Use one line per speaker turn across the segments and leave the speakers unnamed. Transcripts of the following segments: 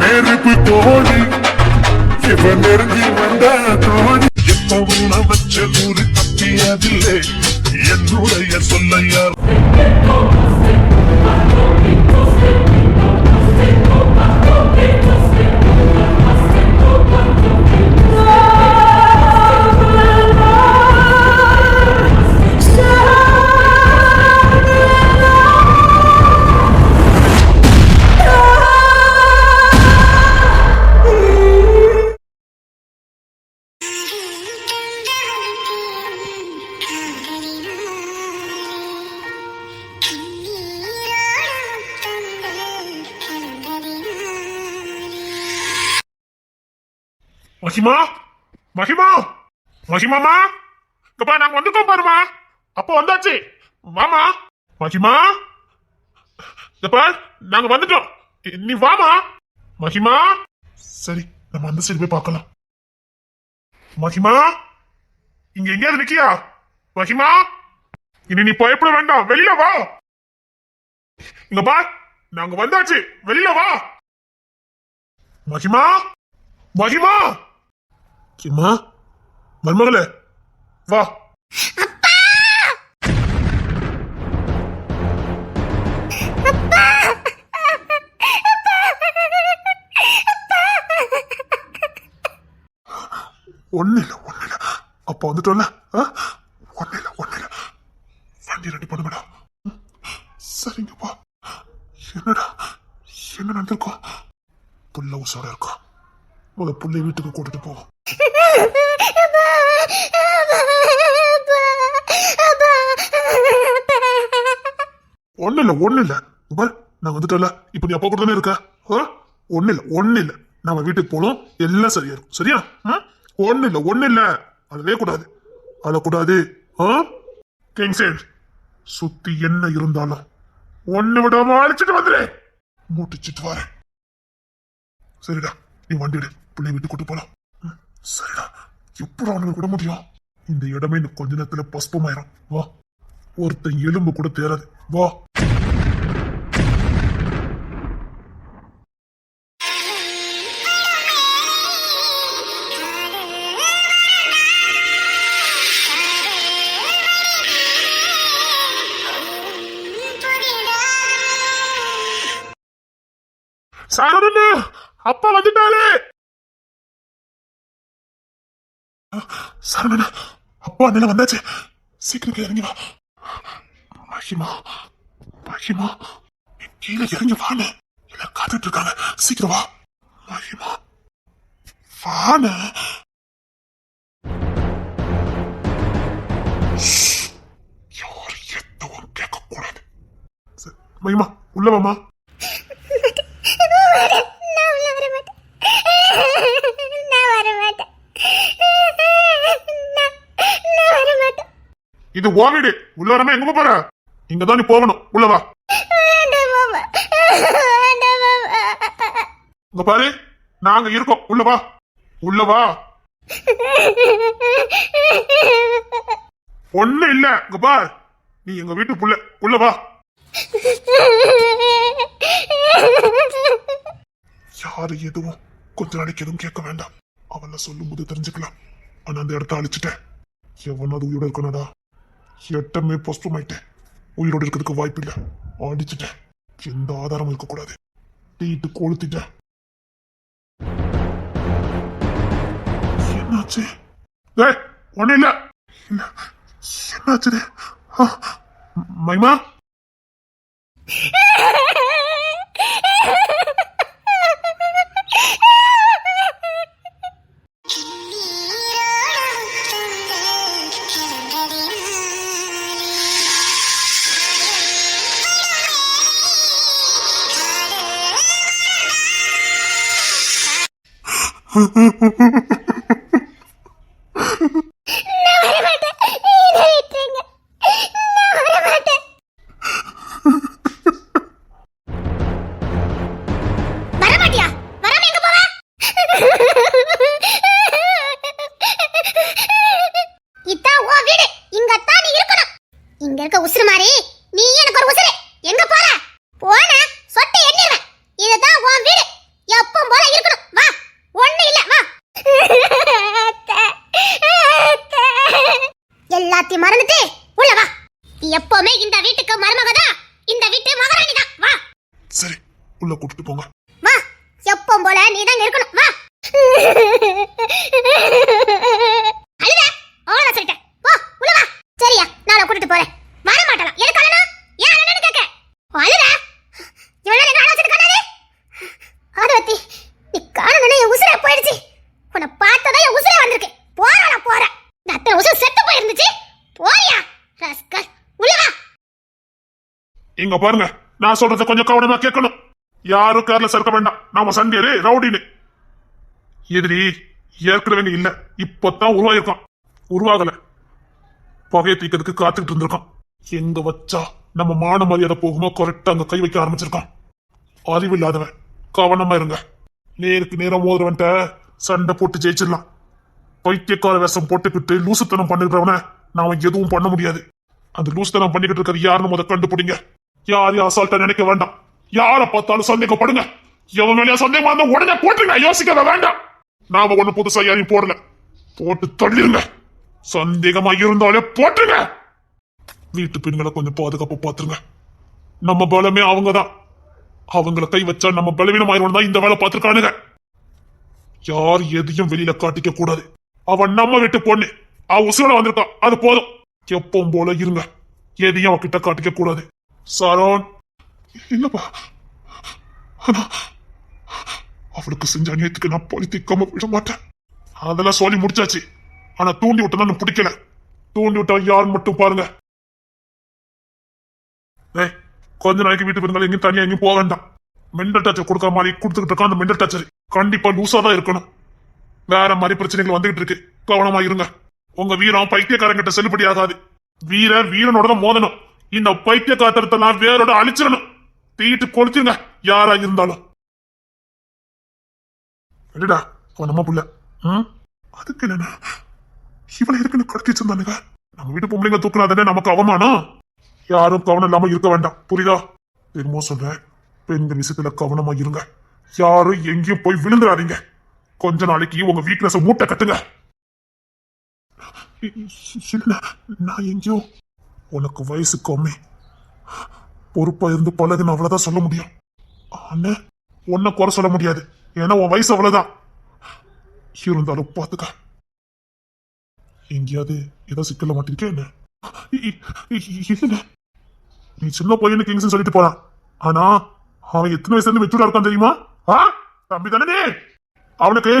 நெருப்பு தோணி இவன் நெருங்கி வந்த தோணி இப்பவும் வச்ச ஊரு தப்பியதில்லை என்னுடைய சொல்லையார் மகிமா மகிமா மகிமாமா இப்ப நாங்க வந்துட்டோம் பாருமா. அப்போ வந்தாச்சு. வாமா. மகிமா இப்ப நாங்க வந்துட்டோம். நீ வாமா. மகிமா சரி நம்ம அந்த சைடு போய் பார்க்கலாம். மகிமா இங்க எங்கேயாவது நிக்கியா? மகிமா இனி நீ பயப்பட வேண்டாம். வெளியில வா. இங்க பா நாங்க வந்தாச்சு. வெளியில வா. மகிமா மகிமா கிம்மா மருமகளே வா. ஒண்ணு இல்ல ஒண்ணு இல்ல அப்ப வந்துட்டோம்ல ஆ? ஒண்ணு இல்ல ஒண்ணு இல்ல வண்டி ரெடி சரிங்கப்பா என்னடா? என்ன நடந்திருக்கோம் புள்ள உசோட இருக்கோம் உங்க புள்ளை வீட்டுக்கு கூட்டிட்டு போவோம் ஒண்ணு இல்ல ஒண்ணு இல்ல பார் நான் வந்துட்டல இப்ப நீ அப்பா கூட தானே இருக்க? ஆ? ஒண்ணு இல்ல ஒண்ணு இல்ல நம்ம வீட்டுக்கு போனோம் எல்லாம் சரியா இருக்கும். சரியா? ஒண்ணு இல்ல ஒண்ணு இல்ல அழவே கூடாது. அழக்கூடாது. ஆ? கிங்ஸேன் சுத்தி என்ன இருந்தாலும் ஒண்ணு விடாம அழைச்சிட்டு வந்துடு மூட்டிச்சிட்டு வரேன். சரிடா நீ வண்டிடு பிள்ளை வீட்டு கூட்டு போலாம். சரிடா. எப்படி அவனுக்கு விட முடியும் இந்த இடமே இன்னும் கொஞ்ச நேரத்துல பஸ்பமாயிரும். வா. ஒருத்தன் எலும்பு கூட தேராது வா. சாரதண்ணா அப்பா வந்துட்டாலே. சரவணன் அப்பா அண்ணன் வந்தாச்சு. சீக்கிரம் இறங்கி வா. மகிமா மகிமா கீழே இறங்கி வான்னு எல்லாம் காத்துட்டு இருக்காங்க. சீக்கிரம் வா. மகிமா வான்னு யார் எதுவும் கேட்க மகிமா உள்ள வாமா
நான் வர மாட்டேன் நான் வர மாட்டேன்
இது ஓ உள்ள வராம எங்க போற? இங்க தான் நீ போகணும். உள்ள வா. இங்க பாரு. நாங்க இருக்கோம். உள்ள வா. உள்ள வா. ஒண்ணு இல்ல. இங்க பார். நீ எங்க வீட்டு புள்ள. உள்ள வா. யாரு எதுவும் கொஞ்ச நாளைக்கு எதுவும் கேட்க வேண்டாம். அவள சொல்லும் போது தெரிஞ்சுக்கலாம். ஆனா அந்த இடத்த அழிச்சிட்டேன். எவனாவது உயிரோட இருக்கணும்டா? எட்டமே போஸ்ட்போம் ஆயிட்டேன். உயிரோடு இருக்கிறதுக்கு வாய்ப்பு இல்லை. அடிச்சிட்டேன். எந்த ஆதாரமும் இருக்கக்கூடாது. தீட்டு கொளுத்திட்டேன். என்னாச்சு? ஏ ஒண்ணு இல்ல. என்னாச்சு மைமா?
ha ha ha ha ha இங்க
பாருங்க. நான் சொல்றத கொஞ்சம் கவனமா கேட்கணும். யாரும் கேர்லஸ் இருக்க வேண்டாம். நாம சண்டேரு ரவுடின்னு. எதிரி ஏற்கனவே இல்ல. இப்பதான் உருவாயிருக்கான். உருவாகல. புகையை தீக்கிறதுக்கு காத்துக்கிட்டு இருந்திருக்கான். எங்க வச்சா நம்ம மான மரியாதை போகுமோ கரெக்டா அங்க கை வைக்க ஆரம்பிச்சிருக்கான். அறிவு இல்லாதவன் கவனமா இருங்க. நேருக்கு நேரம் மோதுறவன்ட்ட சண்டை போட்டு ஜெயிச்சிடலாம். பைத்தியக்கார வேஷம் போட்டுக்கிட்டு லூசுத்தனம் பண்ணிடுறவன நாம எதுவும் பண்ண முடியாது. அந்த லூசுத்தனம் பண்ணிக்கிட்டு இருக்கிறது யாருன்னு முத கண்டுபிடிங்க. யாரையும் அசால்ட்டா நினைக்க வேண்டாம். யாரை பார்த்தாலும் சந்தேகப்படுங்க. எவன் மேலேயா சந்தேகமா இருந்தா உடனே போட்டுருங்க. யோசிக்க வேண்டாம். நாம ஒண்ணு புதுசா யாரையும் போடல. போட்டு தள்ளிருங்க. சந்தேகமா இருந்தாலே போட்டுருங்க. வீட்டு பெண்களை கொஞ்சம் பாதுகாப்பு பார்த்துருங்க. நம்ம பலமே அவங்கதான். அவங்கள கை வச்சா நம்ம பலவீனம் பலவீனமாயிரும் தான் இந்த வேலை பார்த்துருக்கானுங்க. யார் எதையும் வெளியில காட்டிக்க கூடாது. அவன் நம்ம வீட்டு பொண்ணு. அவன் உசுரோட வந்திருக்கான். அது போதும். எப்பவும் போல இருங்க. எதையும் அவகிட்ட காட்டிக்க கூடாது. சரோன் இல்லப்பா. ஆனா அவளுக்கு செஞ்ச அநியத்துக்கு நான் பழி திக்காம விட மாட்டேன். அதெல்லாம் சொல்லி முடிச்சாச்சு. ஆனா தூண்டி விட்டதான் பிடிக்கல. தூண்டி விட்டா யார் மட்டும் பாருங்க. ஏய் கொஞ்ச நாளைக்கு வீட்டு இருந்தாலும் எங்கேயும் தனியா எங்கேயும் போக வேண்டாம். மென்டல் டச்சர் கொடுக்குற மாதிரி கொடுத்துக்கிட்டு இருக்கா அந்த மென்டல் டச்சர் கண்டிப்பா லூசா தான் இருக்கணும். வேற மாதிரி பிரச்சனைகள் வந்துகிட்டு இருக்கு. கவனமா இருங்க. உங்க வீரம் பைத்தியக்காரங்கிட்ட செல்லுபடி ஆகாது வீரர் வீரனோட தான் மோதணும். இந்த பைத்திய காத்திரத்தெல்லாம் வேரோட அழிச்சிடணும் தீட்டு கொளுத்துங்க யாரா இருந்தாலும் என்னடா நம்ம புள்ள ம் அதுக்கு என்னன்னா இவளை இருக்குன்னு கடத்தி வச்சிருந்தானுங்க நம்ம வீட்டு பொம்பளைங்க தூக்குனாதானே நமக்கு அவமானம் யாரும் கவனம் இல்லாம இருக்க வேண்டாம் புரியுதா என்னமோ சொல்றேன் பெண்கள் விஷயத்துல கவனமா இருங்க யாரும் எங்கேயும் போய் விழுந்துடாதீங்க கொஞ்ச நாளைக்கு உங்க வீக்னஸ் மூட்டை கட்டுங்க நான் எங்கேயோ உனக்கு வயசு கம்மி. பொறுப்பா இருந்து பழகுன்னு அவ்வளவுதான் சொல்ல முடியும். ஆனா உன்னை குறை சொல்ல முடியாது. ஏன்னா உன் வயசு அவ்வளவுதான். இருந்தாலும் பாத்துக்க எங்கேயாவது ஏதோ சிக்கல மாட்டிருக்கே என்ன? இ- நீ சின்ன பையனு கிங்ஸ் சொல்லிட்டு போறான். ஆனா அவன் எத்தனை வயசுல இருந்து மெச்சூரா இருக்கான் தெரியுமா? ஆ? தம்பி தானே நீ?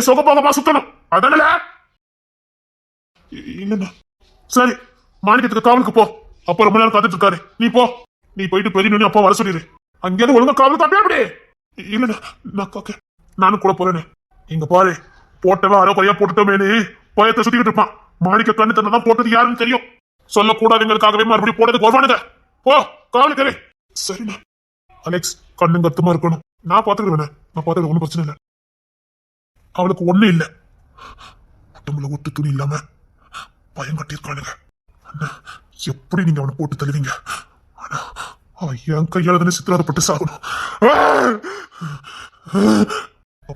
சோக சுகபோகமா சுத்தணும். அதானல இல்லண்ணா. சரி மாணிக்கத்துக்கு காவலுக்கு போ. அப்பா ரொம்ப நேரம் காத்துட்டு இருக்காரு. நீ போ. நீ போயிட்டு பெரிய அப்பா வர சொல்லிடு அங்கேயாவது ஒழுங்கா காவல் காப்பே அப்படி இல்ல நான் காக்க. நானும் கூட போறேனே. இங்க பாரு போட்டவன் அரை பையா போட்டுட்டோமேனு பயத்தை சுத்திக்கிட்டு இருப்பான். மாணிக்க கண்ணு தன்னை போட்டது யாருன்னு தெரியும். சொல்லக்கூடாதுங்களுக்காகவே மறுபடியும் போட்டதுக்கு வருவானுங்க போ காவலுக்கு சரிண்ணா. அலெக்ஸ் கண்ணும் கத்துமா இருக்கணும். நான் பாத்துக்கிறேன் நான் பாத்துக்கிறேன் ஒன்றும் பிரச்சனை இல்லை. அவளுக்கு ஒண்ணு இல்ல. உடம்புல ஒட்டு துணி இல்லாம பயம் கட்டியிருக்கானுங்க. அண்ணா எப்படி நீங்க அவனை போட்டு தள்ளுவீங்க? ஆனா அவன் என் கையால தானே சித்திராதப்பட்டு சாகணும்.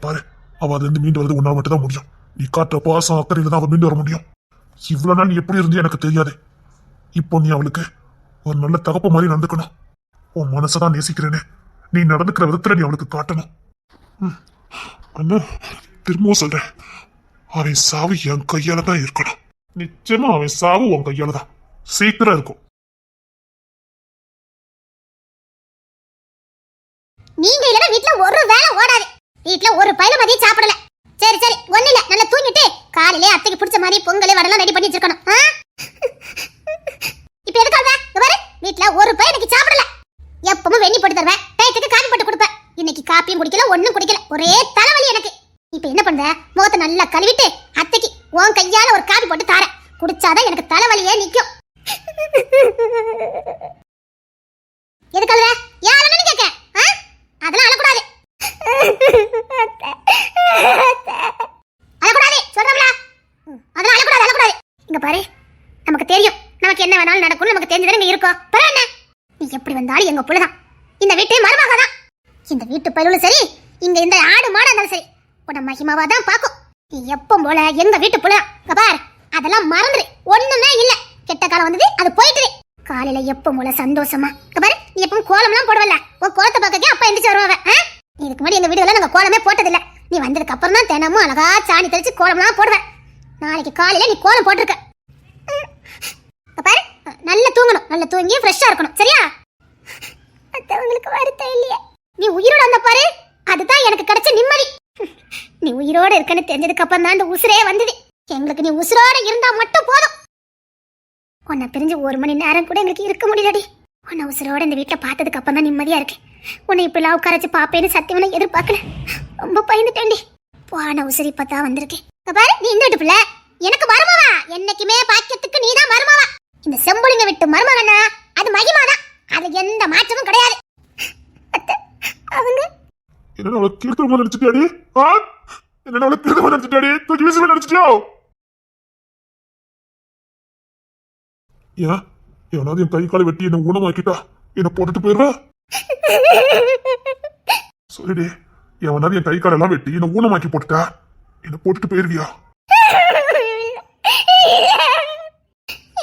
பாரு அவ அதுல இருந்து மீண்டு வரது உன்னால் மட்டும் தான் முடியும். நீ காட்டுற பாசம் அக்கறையில தான் அவன் மீண்டு வர முடியும். இவ்வளவு நாள் நீ எப்படி இருந்து எனக்கு தெரியாது. இப்போ நீ அவளுக்கு ஒரு நல்ல தகப்பு மாதிரி நடந்துக்கணும். உன் மனசை தான் நேசிக்கிறேனே. நீ நடந்துக்கிற விதத்துல நீ அவளுக்கு காட்டணும். ம். அண்ணா திரும்பவும் சொல்றேன். அவன் சாவு என் கையால தான் இருக்கணும். நிச்சயமா அவன் சாவு உன் கையால தான். சீக்கிரம் இருக்கும்.
நீங்க இல்லனா வீட்ல ஒரு வேளை ஓடாது. வீட்ல ஒரு பையில மதியம் சாப்பிடல. சரி சரி ஒண்ணு இல்ல நல்லா தூங்கிட்டு காலையிலே அத்தைக்கு பிடிச்ச மாதிரி பொங்கல் வடலாம் ரெடி பண்ணி வச்சிருக்கணும். இப்ப எதுக்கு இங்க பாரு வீட்ல ஒரு பை இன்னைக்கு சாப்பிடல. எப்பவும் வெண்ணி போட்டு தருவேன் டயத்துக்கு காபி போட்டு கொடுப்பேன் இன்னைக்கு காப்பியும் குடிக்கல ஒண்ணும் குடிக்கல. ஒரே தலைவலி எனக்கு. இப்ப என்ன பண்ற? முகத்தை நல்லா கழுவிட்டு அத்தைக்கு உன் கையால ஒரு காபி போட்டு தார குடிச்சாதான் எனக்கு தலைவலியே நிக்கும். எதுக்காக ஏன் அழணும்னு கேட்க. ஆ? அதெல்லாம் அழக்கூடாது. அழக்கூடாது. சொல்றோம்ல அதெல்லாம் அழக்கூடாது அழக்கூடாது. இங்க பாரு. நமக்கு தெரியும். நமக்கு என்ன வேணாலும் நடக்கும் நமக்கு தெரிஞ்சதானே இங்க இருக்கோம். பரவ என்ன? நீ எப்படி வந்தாலும் எங்க புள்ளதான் இந்த வீட்டு மருமக தான். இந்த வீட்டு பயிலும் சரி இங்க இந்த ஆடு மாடு இருந்தாலும் சரி உன்னை மகிமாவா தான் பாக்கும் நீ எப்பவும் போல எங்க வீட்டு புள்ள இங்க பார். அதெல்லாம் மறந்துடு ஒண்ணுமே இல்ல. கெட்ட காலம் வந்தது அது போயிட்டு காலையில எப்போ மூல சந்தோஷமா. இங்க பாரு நீ எப்பவும் கோலம்லாம் போடுவல உன் கோலத்தை பார்க்கவே அப்பா எந்திரிச்சு வருவாங்க. இதுக்கு முன்னாடி எங்க வீடுல நாங்க கோலமே போட்டதில்ல. நீ வந்ததுக்கு அப்புறம் தான் தினமும் அழகா சாணி தெளிச்சு கோலம்லாம் போடுவேன். நாளைக்கு காலையில நீ கோலம் போட்டிருக்க. பாரு நல்லா தூங்கணும். நல்லா தூங்கி ஃப்ரெஷ்ஷா இருக்கணும். சரியா? மத்தவங்களுக்கு வருத்தம் இல்லையே. நீ உயிரோட வந்த பாரு அதுதான் எனக்கு கிடைச்ச நிம்மதி. நீ உயிரோட இருக்கன்னு தெரிஞ்சதுக்கு அப்புறம் தான் இந்த உசுரே வந்தது. எங்களுக்கு நீ உசுரோட இருந்தா மட்டும் போதும். உன்னை பிரிஞ்சு ஒரு மணி நேரம் கூட எங்களுக்கு இருக்க முடியலடி. உன்னை உசுரோட இந்த வீட்டில் பார்த்ததுக்கு அப்புறம் தான் நிம்மதியாக இருக்கு உன்னை இப்படிலாம் உட்காரச்சு பார்ப்பேன்னு சத்தியமான எதிர்பார்க்கல. ரொம்ப பயந்துட்டேன்டி. போன உசுரி பார்த்தா வந்திருக்கேன். பாரு நீ இந்த பிள்ளை. எனக்கு மருமவா. என்னைக்குமே பாக்கியத்துக்கு நீ தான் மருமவா. இந்த செம்புலிங்க விட்டு மருமகனா? அது மகிமாதான். அது எந்த மாற்றமும் கிடையாது. அத்தை, அவங்க?
என்ன அவளை கீழ்த்தமா நினைச்சிட்டியாடி என்ன அவளை கீழ்த்தமா நினைச்சிட்டியாடி தூக்கி வீசி நினைச்சிட்டியோ ஏன்? எவனாவது என் கை காலை வெட்டி என்ன ஊனமாக்கிட்டா? என்ன போட்டுட்டு போயிடுவா சொல்லிடி எவனாவது என் கை காலெல்லாம் வெட்டி என்ன ஊனமாக்கி போட்டுட்டா? என்ன போட்டுட்டு போயிருவியா?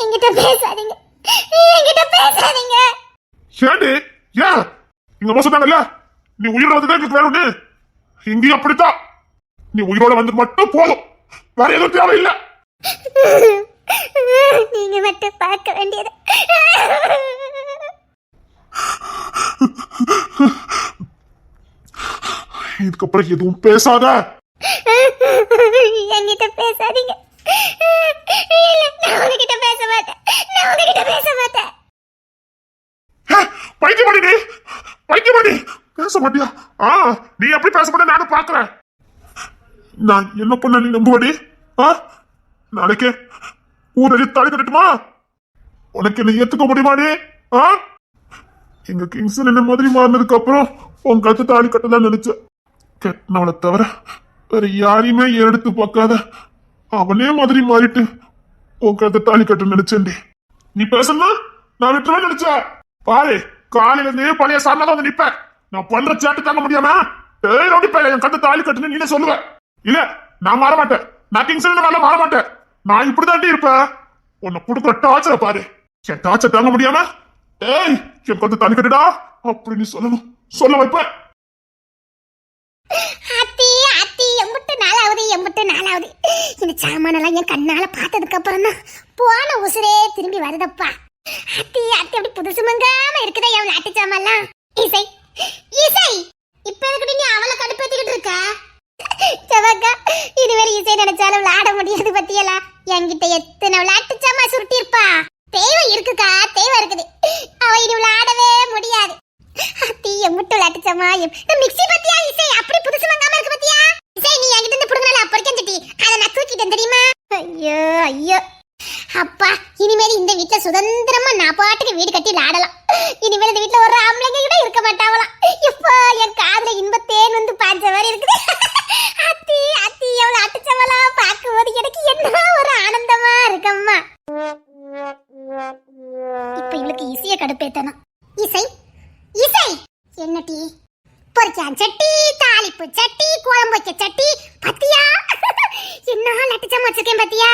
என்கிட்ட பேசாதீங்க. என்கிட்ட பேசாதீங்க.
ஏண்டி? ஏன்? எங்க அம்மா சொன்னாங்கல்ல நீ உயிரோட வந்துதான் எங்களுக்கு வேணும்னு. இங்கேயும் அப்படித்தான். நீ உயிரோட வந்து மட்டும் போதும். வேற எதுவும் தேவையில்லை.
நீங்க மட்டும் பார்க்க வேண்டியது.
இதுக்கப்புறம் எதுவும் பேசாத.
என்கிட்ட பேசாதீங்க. நான் உங்ககிட்ட பேச மாட்டேன். நான் உங்ககிட்ட பேச மாட்டேன்.
பைத்தியம் பண்ணி பேச மாட்டியா? ஆ நீ எப்படி பேச மாட்டே நானும் பாக்குறேன் நான் என்ன பண்ண நீ நம்புவடி ஆ நாளைக்கு. ஊரடி தாலி கட்டட்டுமா? உனக்கு என்ன ஏத்துக்க முடியுமாடி ஆ? எங்க கிங்ஸ் என்ன மாதிரி மாறினதுக்கு அப்புறம் உன் கழுத்து தாலி கட்டதான் நினைச்சேன். கெட்டனவளை தவிர வேற யாரையுமே எடுத்து பார்க்காத. அவனே மாதிரி மாறிட்டு உன் கழுத்து தாலி கட்ட நினைச்சேன்டி நீ பேசணும் நான் விட்டுருவேன் நினைச்ச பாரு காலையில இருந்தே பழைய சாமி வந்து நிப்ப நான் பண்ற சேட்டு தாங்க முடியாம என் கழுத்து தாலி கட்டுன்னு நீனே சொல்லுவேன் இல்ல நான் மாற மாட்டேன். நான் கிங்ஸ் மேல மாற மாட்டேன். நான் இப்படிதாண்டி இருப்பேன். உன்னை கொடுக்குற டார்ச்சரை பாரு. என் டார்ச்சர் தாங்க முடியாம? ஏய் என் கத்து தாலி கட்டுடா. அப்படின்னு சொல்லணும். சொல்ல வைப்பேன்
அத்தி அத்தி நாலாவது நாளாவது எம்பிட்டு நாளாவது இந்த சாமானெல்லாம் என் கண்ணால பார்த்ததுக்கு அப்புறம் தான் போன உசுரே திரும்பி வருதப்பா. அத்தி அத்தி அப்படி புதுசு மங்காம இருக்குதா என் நாட்டு சாமான்லாம். இசை இசை! இப்ப எதுக்கு நீ அவளை கடுப்பேத்திக்கிட்டு இருக்க? செவக்கா இதுவரை இசை நினைச்சாலும் விளையாட முடியாது பத்தியலா? என்கிட்ட எத்தனை விளையாட்டு சாமா சுருட்டி இருப்பா தேவை இருக்குக்கா தேவை இருக்குது. அவ இனி விளையாடவே முடியாது. அத்தி எம்பிட்டு விளையாட்டு சாமா மிக்ஸி பத்தியா இசை? அப்படி புதுசு வாங்காம இருக்கு பத்தியா? இசை நீ என்கிட்ட இருந்து புடுங்கல அப்பறிக்கன் சட்டி அதை நான் தூக்கிட்டேன் தெரியுமா? ஐயோ ஐயோ. அப்பா இனிமேல் இந்த வீட்ல சுதந்திரமா நான் பாட்டுக்கு வீடு கட்டி விளாடலாம் இனிமேல் இந்த வீட்ல ஒரு ஆம்பளைங்க கூட இருக்க மாட்டாங்களாம் எப்பா என் காதுல இன்பத்தேன் வந்து பாஞ்ச மாதிரி இருக்குது. அத்தி அத்தி எவ்வளவு அடிச்சவளா பார்க்கும்போது எனக்கு என்ன ஒரு ஆனந்தமா இருக்கம்மா. இப்ப இவளுக்கு இசைய கடுப்பேத்தணும். இசை இசை. என்ன டீ பொரிச்சான் சட்டி தாளிப்பு சட்டி குழம்பு வச்ச சட்டி பத்தியா? என்ன லட்டுச்சாம வச்சிருக்கேன் பத்தியா?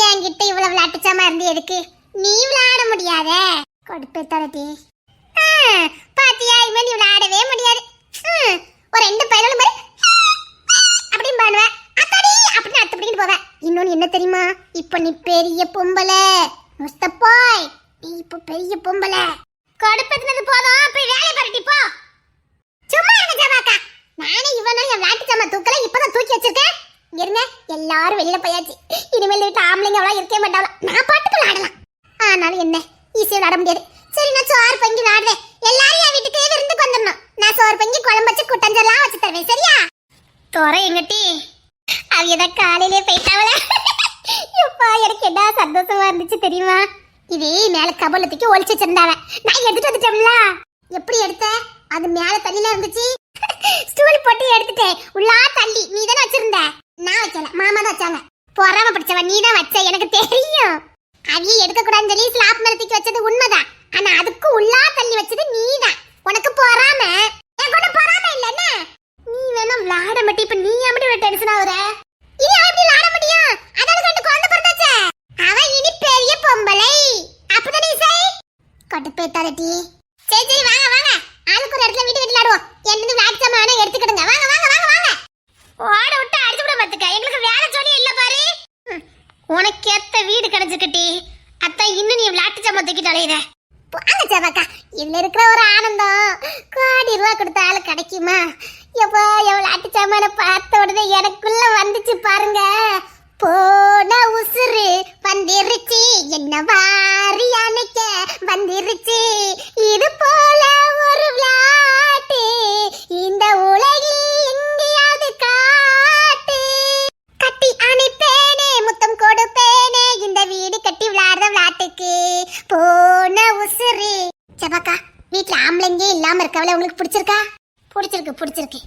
என்கிட்ட இவ்வளவு விளையாட்டுச்சாம இருந்து எதுக்கு? நீ விளையாட முடியாத. கொடுப்பே தரதி. பாத்தியா? இனிமே நீ விளையாடவே முடியாது. ஒரு ரெண்டு பயனும் மாதிரி அப்படின்னு பண்ணுவேன் அத்தாடி அப்படின்னு அடுத்த பிடிக்கிட்டு போவேன் இன்னொன்னு என்ன தெரியுமா? இப்ப நீ பெரிய பொம்பளை. முஸ்தப்பாய் நீ இப்ப பெரிய பொம்பளை. கடுப்பதுனது போதும். போய் வேலை பரட்டி போ. சும்மா இருங்க நானே இவனும் என் விளையாட்டு சாமா தூக்கல இப்பதான் தூக்கி வச்சிருக்கேன். இருங்க எல்லாரும் வெளியில போயாச்சு. இனிமேல் வீட்டு ஆம்பளைங்க அவ்வளோ இருக்கவே மாட்டாங்க. நான் பாட்டுக்கு விளையாடலாம் ஆனாலும் என்ன ஈஸியாக விளாட முடியாது. சரி நான் சோறு பங்கி விளையாடுவேன் எல்லாரும் என் வீட்டுக்கே விருந்துக்கு வந்துடணும். நான் சோறு பங்கி குழம்பு வச்சு குட்டஞ்செல்லாம் வச்சு தருவேன் சரியா? துறை எங்கட்டி? அவ எதை காலையிலே போயிட்டாவல எப்பா எனக்கு என்ன சந்தோஷமா இருந்துச்சு தெரியுமா? இது மேல கபல தூக்கி ஒழிச்சு வச்சிருந்தாவ. நான் எடுத்துட்டு வந்துட்டோம்ல எப்படி எடுத்த? அது மேல தண்ணில இருந்துச்சு. ஸ்டூல் போட்டு எடுத்துட்டேன். உள்ளா தள்ளி. நீ தானே வச்சிருந்த? நான் வைக்கல. மாமா தான் வச்சாங்க. பொறாம பிடிச்சவ நீ தான் வச்ச எனக்கு தெரியும். அவிய எடுக்க கூடாதுன்னு சொல்லி ஸ்லாப் மேல தூக்கி வச்சது உண்மைதான். ஆனா அதுக்கு உள்ளா தள்ளி வச்சது நீதான். உனக்கு பொறாம? என் கூட பொறாம இல்ல என்ன? நீ வேணா விளாட மாட்டி இப்ப நீ எப்படி மட்டும் டென்ஷன் ஆகுற? இல்ல எப்படி விளாட முடியும் அதால ரெண்டு குழந்தை பிறந்தாச்சே? அவ இனி பெரிய பொம்பளை. கடுப்பேத்தாத டீ. சரி சரி வாங்க வாங்க. ஆளுக்கு ஒரு இடத்துல வீட்டு விளையாடுவோம் ஆடுவோம். என்னது விளையாட்டு எடுத்துக்கிடுங்க. வாங்க வாங்க வாங்க வாங்க. ஓட விட்டு அடிச்சு விட பார்த்துக்க. எங்களுக்கு வேலை சொல்லி இல்லை பாரு. உனக்கு ஏத்த வீடு கிடைச்சிருக்கட்டி அத்தான் இன்னும் நீ விளாட்டு சாமான் தூக்கிட்டு அலையிற. வாங்க சேவாக்கா இதுல இருக்கிற ஒரு ஆனந்தம். கோடி ரூபா கொடுத்த ஆளு கிடைக்குமா? எப்போ விளையாட்டு சாமான பார்த்த உடனே பிடிச்சிருக்கு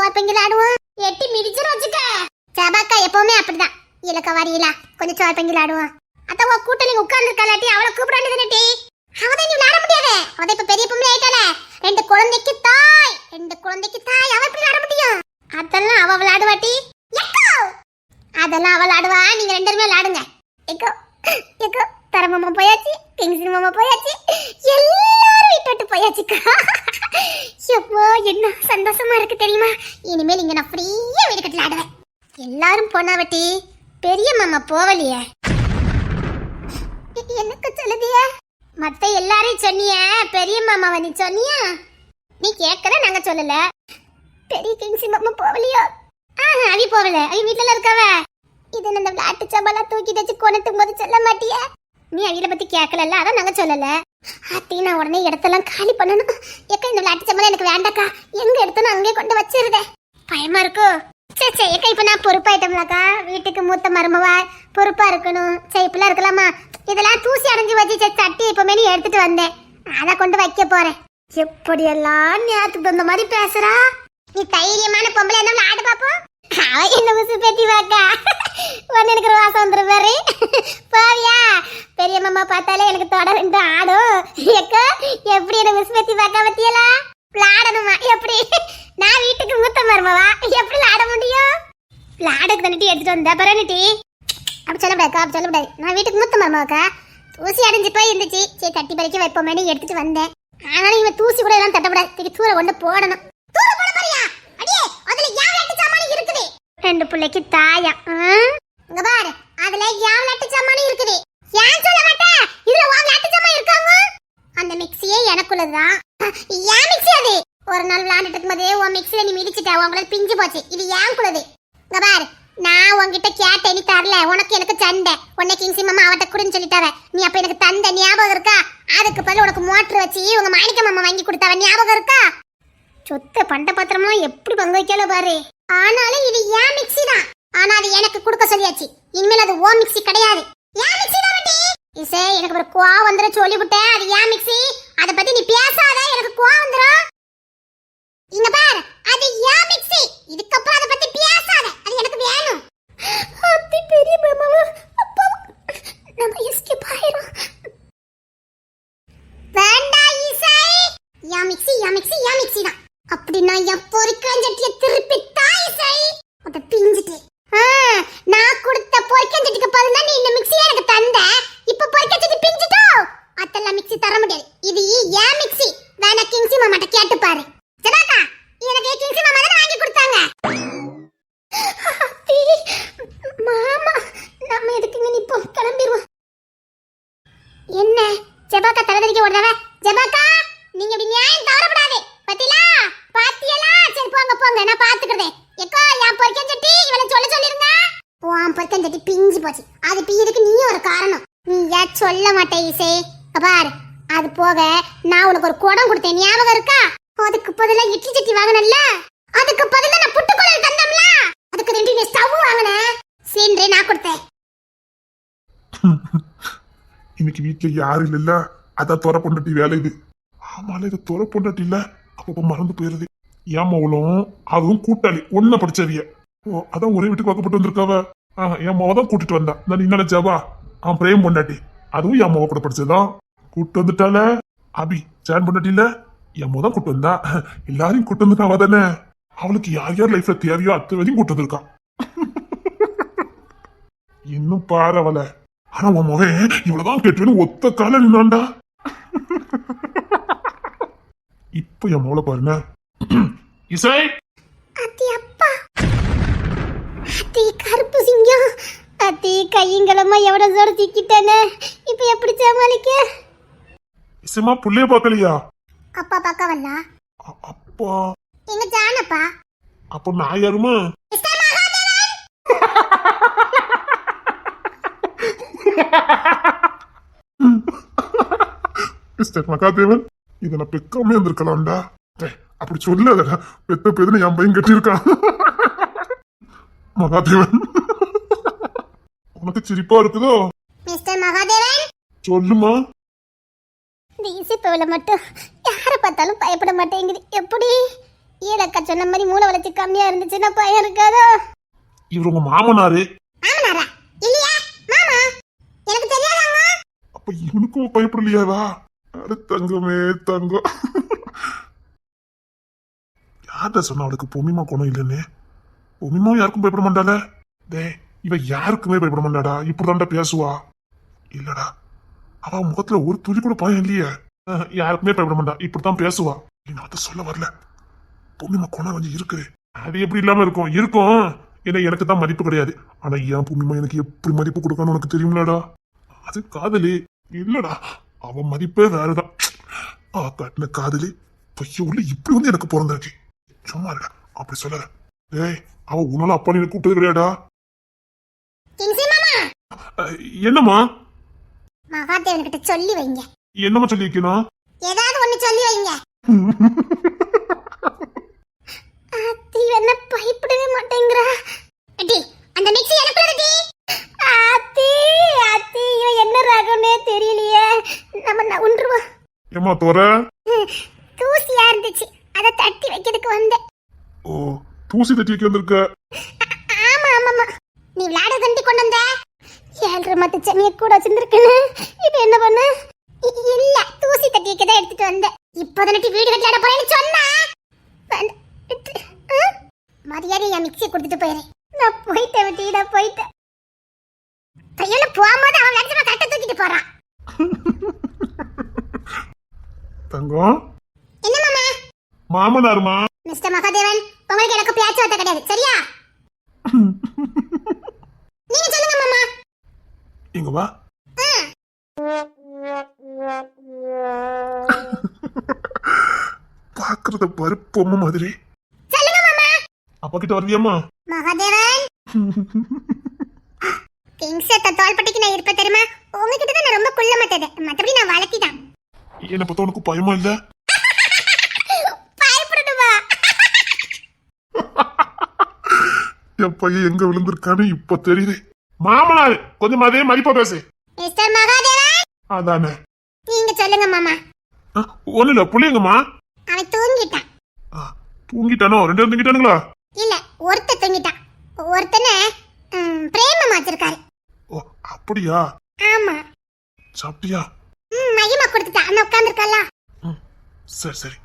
ஆளுக்கு கொஞ்சம் எட்டி மிதிச்சிரும் வச்சுக்க. ஜபாக்கா எப்பவுமே அப்படிதான். இலக்க வரியிலா கொஞ்சம் சோப்பங்க விளையாடுவோம் அத்த உன் கூட்டணிங்க உட்கார்ந்து இருக்காளாட்டி அவளை கூப்பிட வேண்டியது அவதான் நீ விளையாட முடியாது. அவதான் இப்ப பெரிய பொம்பளை ஆயிட்டால ரெண்டு குழந்தைக்கு தாய். ரெண்டு குழந்தைக்கு தாய். அவ எப்படி விளையாட முடியும்? அதெல்லாம் அவ விளையாடுவாட்டி. அதெல்லாம் அவ விளையாடுவா. நீங்க ரெண்டு பேருமே விளையாடுங்க. எக்கோ! எக்கோ! தர போயாச்சு கிங்ஸ் மாமா போயாச்சு எல்லாரும் வீட்டு விட்டு போயாச்சுக்கா. எப்போ என்ன சந்தோஷமா இருக்கு தெரியுமா? இனிமேல் இங்க நான் ஃப்ரீயா வீடு கட்டல ஆடுவேன். எல்லாரும் போனாவட்டி பெரிய மாமா போவலையே. எனக்கு சொல்லுதிய மத்த எல்லாரையும் சொன்னிய பெரிய மாமாவை நீ சொன்னியா? நீ கேட்கல நாங்க சொல்லல. பெரிய கிங்ஸி மாமா போவலையோ? ஆஹா அவி போகல அவி வீட்டுல இருக்கவ? இது இந்த விளையாட்டு சம்பளம் தூக்கிட்டு வச்சு கொண்டு போது சொல்ல மாட்டியா? நீ அவியில பத்தி கேட்கல அதான் நாங்க சொல்லல. அத்தி நான் உடனே இடத்தெல்லாம் காலி பண்ணணும். ஏக்கா இந்த விளையாட்டு சம்பளம் எனக்கு வேண்டாக்கா. எங்க எடுத்தனும் அங்கே கொண்டு வச்சிருதே. பயமா இருக்கோ? சரி சரி எக்கா இப்ப நான் பொறுப்பாயிட்டோம்லக்கா. வீட்டுக்கு மூத்த மருமவா பொறுப்பா இருக்கணும். சரி இப்பெல்லாம் இருக்கலாமா? இதெல்லாம் தூசி அடைஞ்சு வச்சு சரி தட்டி இப்பமே நீ எடுத்துட்டு வந்தேன். அதை கொண்டு வைக்க போறேன். எப்படியெல்லாம் நேரத்துக்கு தகுந்த மாதிரி பேசுறா? நீ தைரியமான பொம்பளை என்ன விளையாடு பாப்போம். ஹாய் என்ன முசு பேத்தி வாக்கா ஒன்று எனக்கு வாசம் வந்துரும் பாரு. பாவியா? பெரிய மாமா பார்த்தாலே எனக்கு தொட ரெண்டு ஆடும். ஏக்கா எப்படி என்ன மிஸ் பேத்தி பார்க்க பத்தியலா? விளாடணுமா? எப்படி? நான் வீட்டுக்கு மூத்த மருமவா? எப்படி விளாட முடியும்? விளாடுக்கு தண்ணிட்டு எடுத்துட்டு வந்த பரவாயில்ல அப்படி சொல்லக்கூடாதுக்கா அப்படி சொல்லக்கூடாது நான் வீட்டுக்கு மூத்த மருமவாக்கா? தூசி அடைஞ்சு போய் இருந்துச்சு சரி தட்டி பறிக்க வைப்போமேனு எடுத்துட்டு வந்தேன். ஆனாலும் இவன் தூசி கூட எல்லாம் தட்டக்கூடாது. திருப்பி தூர கொண்டு போடணும். தூர போட போறியா அடியே அதுல ஏன் வெட்டு சாமான் இருக்குது ரெண்டு பிள்ளைக்கு தாயா இங்க பாரு அதுல ஏன் லட்டு சாமானும் இருக்குது. ஏன் சொல்ல மாட்டேன் இதுல உன் லட்டு சாமான் இருக்காங்க? அந்த மிக்ஸியே எனக்குள்ளதுதான் ஏன் மிக்ஸி அது? ஒரு நாள் விளையாண்டுட்டு இருக்கும்போது உன் மிக்ஸில நீ மிதிச்சிட்ட உங்களுக்கு பிஞ்சு போச்சு. இது ஏன் குள்ளது? இங்க பாரு நான் உன்கிட்ட கேட்டேன் நீ தரல. உனக்கு எனக்கு சண்டை. உன்னை கிங்சி மாமா அவட்ட குடுன்னு சொல்லிட்டாவ. நீ அப்ப எனக்கு தந்த ஞாபகம் இருக்கா? அதுக்கு பதில் உனக்கு மோட்டர் வச்சு உங்க மாணிக்க மாமா வாங்கி கொடுத்தாவ ஞாபகம் இருக்கா? சொத்து பண்ட பத்திரம்லாம் எப்படி பங்கு வைக்கல பாரு ஆனாலும் இது ஏன் மிக்ஸி தான் ஆனா அது எனக்கு கொடுக்க சொல்லியாச்சு இனிமேல் அது ஓ மிக்ஸி கிடையாது ஏன் மிக்ஸி தான் வட்டி இசே எனக்கு ஒரு குவா வந்துட சொல்லிவிட்டேன் அது ஏன் மிக்ஸி அத பத்தி நீ பேசாத எனக்கு குவா வந்துடும் இங்க பாரு அது ஏன் மிக்ஸி இதுக்கப்புறம் அத பத்தி பேசாத அது எனக்கு வேணும் அத்தி பெரிய மாமாவா அப்பா நம்ம எஸ்கேப் ஆயிரும் வேண்டாம் இசை யா மிக்ஸி யா மிக்ஸி யா மிக்ஸி தான் அப்படின்னா என் பொறிக்கஞ்சட்டிய திருப்பி தாய் இசை அத பிஞ்சிட்டு ஆ, நான் கொடுத்த பொறிக்கஞ்சட்டிக்கு பதிலா நீ இந்த மிக்ஸியை எனக்கு தந்த இப்ப பொறிக்கஞ்சட்டி பிஞ்சிட்டோ அதெல்லாம் மிக்ஸி தர முடியாது இது ஏன் மிக்ஸி வேணா கிங்ஸி மாமாட்ட கேட்டு பாரு ஜனாக்கா எனக்கு கிங்ஸி மாமா தான் வாங்கி கொடுத்தாங்க அத்தி, மாமா நம்ம எதுக்குங்க இப்போ கிளம்பிடுவோம் என்ன ஜெபாக்கா தலைதறிக்க ஓடுறவ ஜெபாக்கா நீங்க இப்படி நியாயம் தவறப்படாது பத்திலா பாத்தியலா சரி போங்க போங்க நான் பாத்துக்கிறேன் எக்கோ என் பொரிக்கன் சட்டி இவளை சொல்ல சொல்லிருங்க உன் பொரிக்கன் சட்டி பிஞ்சு போச்சு அது பிய்யதுக்கு நீ ஒரு காரணம் நீ ஏன் சொல்ல மாட்டே இசை இங்க பாரு அது போக நான் உனக்கு ஒரு குடம் கொடுத்தேன் ஞாபகம் இருக்கா அதுக்கு பதிலா இட்லி சட்டி வாங்கினல்ல அதுக்கு பதிலா நான் புட்டுக்குழல் தந்தம்ல அதுக்கு ரெண்டு நீ ஸ்டவ் வாங்கினேன் சிலிண்டரே நான் கொடுத்தேன்
இன்னைக்கு வீட்டுல யாரும் இல்லைல்ல. அதான் துறை பொண்டாட்டி வேலை இது. ஆமால இது துறை பொண்டாட்டி இல்ல. அப்பப்ப மறந்து போயிருது ஏன் மவளும் அதுவும் கூட்டாளி. ஒன்ன படிச்சவிய. ஓ அதான் ஒரே வீட்டுக்கு வாக்கப்பட்டு வந்திருக்காவ? என் மாவ தான் கூட்டிட்டு வந்தா. நான் நீ நினைச்சாவா அவன் பிரேம் பொண்டாட்டி. அதுவும் என் மாவ கூட படிச்சதுதான். கூட்டு வந்துட்டால? அபி ஜான் பொண்டாட்டி இல்ல? என் மோதான் கூட்டு வந்தா. எல்லாரையும் கூட்டு வந்துட்டா அவ தானே? அவளுக்கு யார் யார் லைஃப்ல தேவையோ அத்தனை வரையும் கூட்டு வந்திருக்கான் இன்னும் பாரு அவளை. ஆனா உன் மகன் இவ்வளவுதான் கேட்டுவேன்னு ஒத்த கால நின்னான்டா. இப்ப என் மோளை பாருங்க. இசை!
அத்தி அப்பா. அத்தி கருப்பு சிங்கம். அத்தி கையங்களமா எவ்வளவு சிக்கிட்டேனே இப்ப எப்படி சமாளிக்க?
இசைமா புள்ளைய பார்க்கலையா?
அப்பா பார்க்க வரல
அப்பா.
எங்க ஜானப்பா?
அப்ப நான் யாருமா
மிஸ்டர் மகாதேவன்
மிஸ்டர் மகாதேவன் இதை நான் பெக்காமே இருந்திருக்கலாம்டா. அப்படி சொல்லாதடா. பெத்த பெதுன்னு என் பையன் கட்டியிருக்கான். மகாதேவன் உனக்கு சிரிப்பா இருக்குதோ?
மிஸ்டர் மகாதேவன்?
சொல்லுமா.
இசைப்பவில மட்டும் யாரை பார்த்தாலும் பயப்பட மாட்டேங்குது. எப்படி? ஈடக்கா சொன்ன மாதிரி மூளை வளர்ச்சி கம்மியா இருந்துச்சுன்னா பயம் இருக்காதோ?
இவர் உங்க மாமனாரு.
மாமனாரா? இல்லையா? எனக்கு தெரியாதாங்க
அப்ப இவனுக்கும் பயப்படலையாதா அட தங்கமே தங்கம். யார்கிட்ட சொன்னா அவளுக்கு பொம்மிமா குணம் இல்லைன்னு? பொம்மிமா யாருக்கும் பயப்பட மாட்டாள? டே இவ யாருக்குமே பயப்பட மாட்டாடா. இப்படிதான்டா பேசுவா. இல்லடா அவ முகத்துல ஒரு துளி கூட பயம் இல்லையே. யாருக்குமே பயப்பட மாட்டா. இப்படித்தான் பேசுவா. நான் அதை சொல்ல வரல. பொம்மிமா குணம் கொஞ்சம் இருக்குது அது எப்படி இல்லாம இருக்கும்? இருக்கும். ஏன்னா எனக்கு தான் மதிப்பு கிடையாது. ஆனா என் பொம்மிமா எனக்கு எப்படி மதிப்பு கொடுக்கணும்னு உனக்கு தெரியும்லடா. அது காதலி. இல்லடா அவன் மதிப்பே வேறதான். அவ கட்டின காதலி. பைய உள்ள இப்படி வந்து எனக்கு பிறந்திருக்கு சும்மா இருடா அப்படி சொல்லாத. டேய் அவ உன்னால அப்பா நீ கூப்பிட்டது கிடையாடா? என்னம்மா?
மகாதேவன் கிட்ட சொல்லி வைங்க.
என்னம்மா சொல்லி வைக்கணும்?
ஏதாவது ஒண்ணு சொல்லி வைங்க. அத்தி என்ன பயப்படவே மாட்டேங்கிறா. அடி அந்த மிக்ஸி எனக்கு அத்தி அத்தி இவன் என்ன ரகம்னே தெரியலையே. நம்ம நவுன்றுவா
ஏம்மா தோற
தூசியா இருந்துச்சு. அதை தட்டி வைக்கிறதுக்கு வந்தேன்.
ஓ தூசி தட்டி வைக்க வந்திருக்க?
ஆமா ஆமாமா நீ விளையாட தண்டி கொண்டு வந்த. ஏழரை மத்த சென்னையை கூட வச்சிருந்திருக்கேன்னு. இப்ப என்ன பண்ண? இல்ல தூசி தட்டி வைக்க தான் எடுத்துட்டு வந்தேன். இப்போதானட்டி வீடு விளையாட போறேன்னு சொன்னா? மரியாதை என் மிக்சியை கொடுத்துட்டு போயிரு. நான் போயிட்டேன் விட்டி நான் போயிட்டேன். பையன போகும்போது அவன் லட்சமா கட்ட தூக்கிட்டு போறான்.
தங்கம்.
என்ன மாமா?
மாமனாருமா?
மிஸ்டர் மகாதேவன் உங்களுக்கு எனக்கு பேச்சுவார்த்தை கிடையாது. சரியா? நீங்க சொல்லுங்க மாமா.
இங்க வா. பாக்குறத பாரு பொம்மை மாதிரி.
சொல்லுங்க மாமா.
அப்பா கிட்ட வருவியாம்மா?
மகாதேவன். கிங்ஸத்த தோள்பட்டிக்கு நான் இருப்ப தெரியுமா? உங்ககிட்ட தான் நான் ரொம்ப குள்ள மாட்டது மத்தபடி நான் வளர்த்திதான்
என்ன பார்த்தா உனக்கு பயமா இல்ல?
பயப்படணுமா
என் பையன் எங்க விழுந்திருக்கான்னு இப்ப தெரியுது. மாமனார் கொஞ்சம் அதே மதிப்பா பேசு.
மிஸ்டர் மகாதேவன்
அதானே.
நீங்க சொல்லுங்க மாமா.
ஒண்ணு இல்ல புள்ளிங்கம்மா.
அவன் தூங்கிட்டான்.
தூங்கிட்டானோ? ரெண்டு தூங்கிட்டானுங்களா?
இல்ல ஒருத்த தூங்கிட்டான். ஒருத்தனை பிரேமம் வச்சிருக்காரு.
ஓ அப்படியா?
ஆமா.
சாப்பிட்டியா?
ம், மகிமா கொடுத்துட்டா அண்ணா உட்காந்துருக்கல
சரி சரி.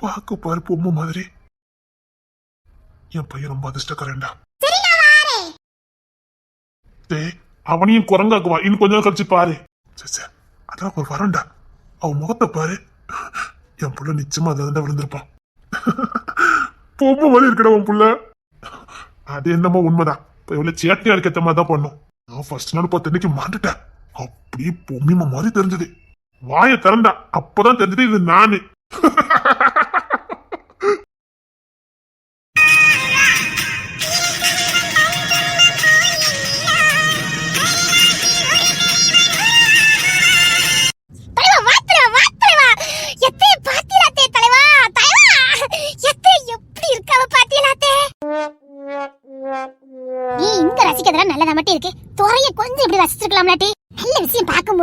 பார்க்க பாரு பொம்மை மாதிரி. என் பையன் ரொம்ப அதிர்ஷ்டக்காரன்டா.
சரி நான் வாரேன்.
டேய் அவனையும் குரங்காக்குவா. இன்னும் கொஞ்ச நேரம் கழிச்சு பாரு. சரி சரி. அதான் ஒரு வரண்டா அவன் முகத்தை பாரு. என் புள்ள நிச்சயமா அதை விழுந்திருப்பான். பொம்மை மாதிரி இருக்கடா உன் புள்ள. அது என்னமோ உண்மைதான். இப்ப இவ்வளவு சேட்டை அடிக்கத்த மாதிரி தான் பண்ணும் நான் ஃபர்ஸ்ட் நாள் பார்த்து இன்னைக்கு மாட்டுட்டேன் அப்படியே பொம்மிமா மாதிரி தெரிஞ்சது வாயை திறந்தா அப்பதான் தெரிஞ்சது இது நானு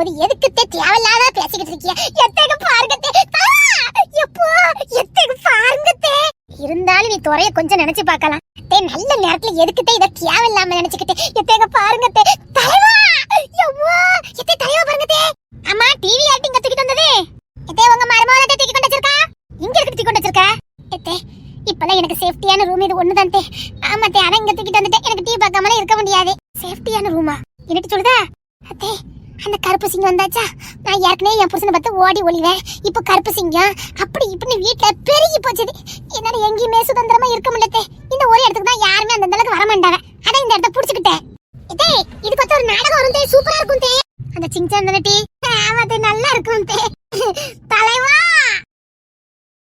போது பார்க்கும்போது எதுக்குத்தே தேவையில்லாத பேசிக்கிட்டு இருக்கிய? எத்தனை பாருங்கத்தே. எப்போ? எத்தனை பாருங்கத்தே. இருந்தாலும் நீ துறைய கொஞ்சம் நினைச்சு பார்க்கலாம். தே நல்ல நேரத்துல எதுக்குத்தே இத தேவையில்லாம நினைச்சுக்கிட்டு. எத்தனை பாருங்கத்தே. தலைவா! எவ்வளோ எத்தனை தலைவா பாருங்கத்தே. அம்மா டிவி ஆக்டிங் கத்துக்கிட்டு வந்ததே. எத்தே உங்க மருமகளை தூக்கி கொண்டு வச்சிருக்கா? இங்க இருக்கு தூக்கி கொண்டு வச்சிருக்கா? எத்தே இப்பெல்லாம் எனக்கு சேஃப்டியான ரூம் இது ஒண்ணுதான் தே. ஆமா தே அதான் இங்க தூக்கிட்டு வந்துட்டேன். எனக்கு டிவி பார்க்காமலே இருக்க முடியாது. சேஃப்டியான ரூமா எனக்கு சொல்லுதா? அத்தே அந்த கருப்பு சிங்கம் வந்தாச்சா? நான் ஏற்கனவே என் புருஷனை பார்த்து ஓடி ஒளிவேன். இப்போ கருப்பு சிங்கம். அப்படி இப்படின்னு வீட்டில் பெருகி போச்சு என்னால் எங்கேயுமே சுதந்திரமா இருக்க முடியல இந்த ஒரு இடத்துக்கு தான் யாருமே அந்த அளவுக்கு வர மாட்டாங்க. அதான் இந்த இடத்த பிடிச்சிக்கிட்டேன். இதே இது பார்த்து ஒரு நாடகம் வரும் தே சூப்பரா இருக்கும் தே அந்த சிங்சான் தானே டீ அது நல்லா இருக்கும் தே தலைவா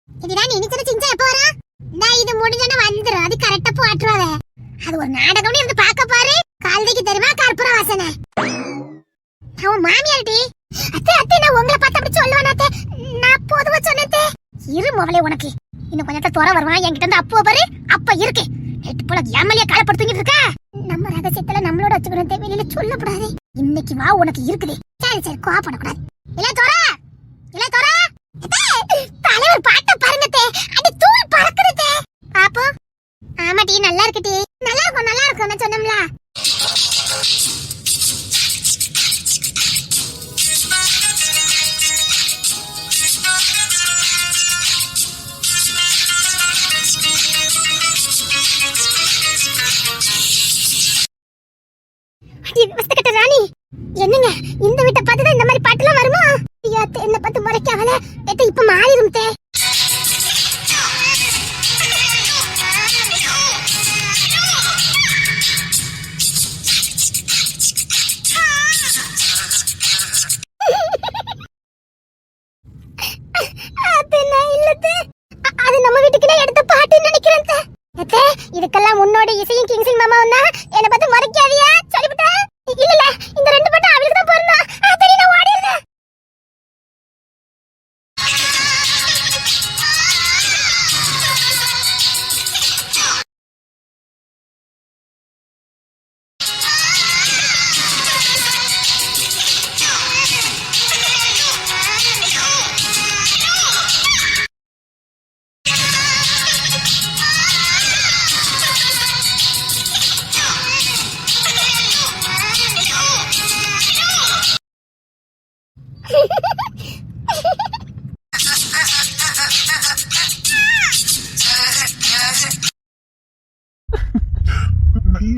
இதுதான் இனிச்சன சிங்சான் எப்போ வரா நான் இது முடிஞ்சோன்னா வந்துரும். அது கரெக்டா போட்டுருவாத அது ஒரு நாடகம்னு இருந்து பார்க்க பாரு. கால்தைக்கு தெரியுமா? கற்பூர வாசனை அவன் மாமியார்டி? அத்தை அத்தை நான் உங்களை பார்த்து அப்படி சொல்லுவானா அத்தை? நான் பொதுவா சொன்னதே இரு மொபைலே உனக்கு. இன்னும் கொஞ்ச நேரத்துல துறை வருவான். என்கிட்ட இருந்து அப்போ பாரு. அப்ப இருக்கு. நேற்று போல எம்எல்ஏ காலப்படுத்திக்கிட்டு இருக்க? நம்ம ரகசியத்துல நம்மளோட வச்சுக்கணும் தே, சொல்லக்கூடாது. இன்னைக்கு வா உனக்கு இருக்குது. சரி சரி கோவப்படக்கூடாது இல்ல துறை இல்ல துறை தலைவர் பாட்ட தே அடி தூள் பறக்குறது பாப்போம் ஆமா நல்லா இருக்குடி நல்லா இருக்கும் நல்லா இருக்கும் நான் சொன்னோம்ல. மாறிடும் தே.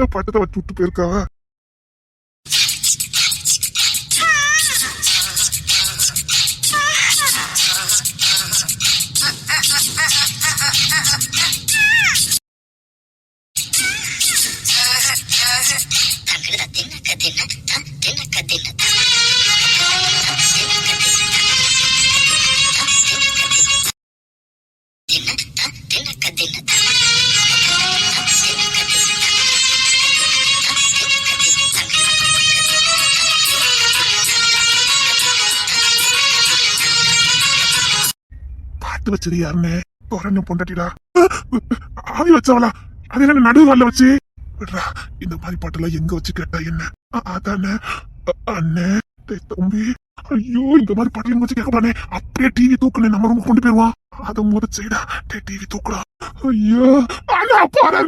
சின்ன பட்டத்தை வச்சு விட்டு போயிருக்கா எடுத்து வச்சது யாருன்னு குரண்ணு பொண்டாட்டிடா. ஆவி வச்சவளா? அது என்ன நடுவால வச்சு. விடுறா இந்த மாதிரி பாட்டெல்லாம் எங்க வச்சு கேட்டா என்ன? அதானே? அண்ணே தம்பி. ஐயோ இந்த மாதிரி பாட்டு எங்க வச்சு கேட்கறானே அப்படியே டிவி தூக்குனே நம்ம ரூம் கொண்டு போயிருவான். அதை முத செய்டா. டே டிவி தூக்குடா. ஐயோ அண்ணா பாரு